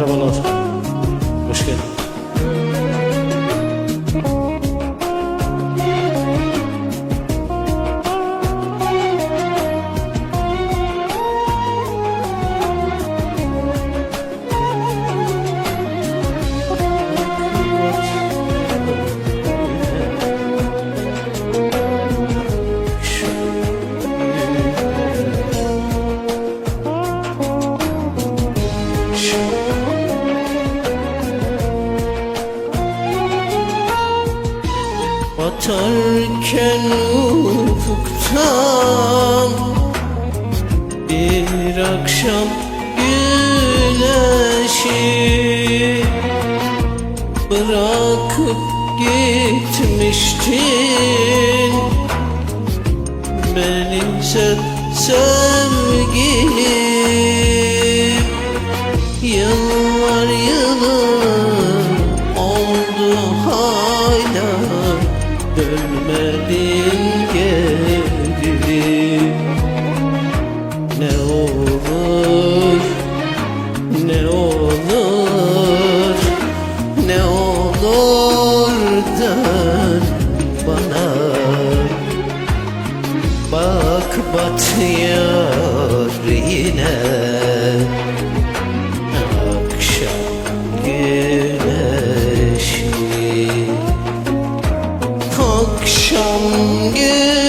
Merhabalar. Batarken ufuktan Bir akşam güneşi Bırakıp gitmiştin. Benim sen sevgilim dönmedin geri. Ne olur, ne olur, ne olur dön bana. Bak batıya akşam gün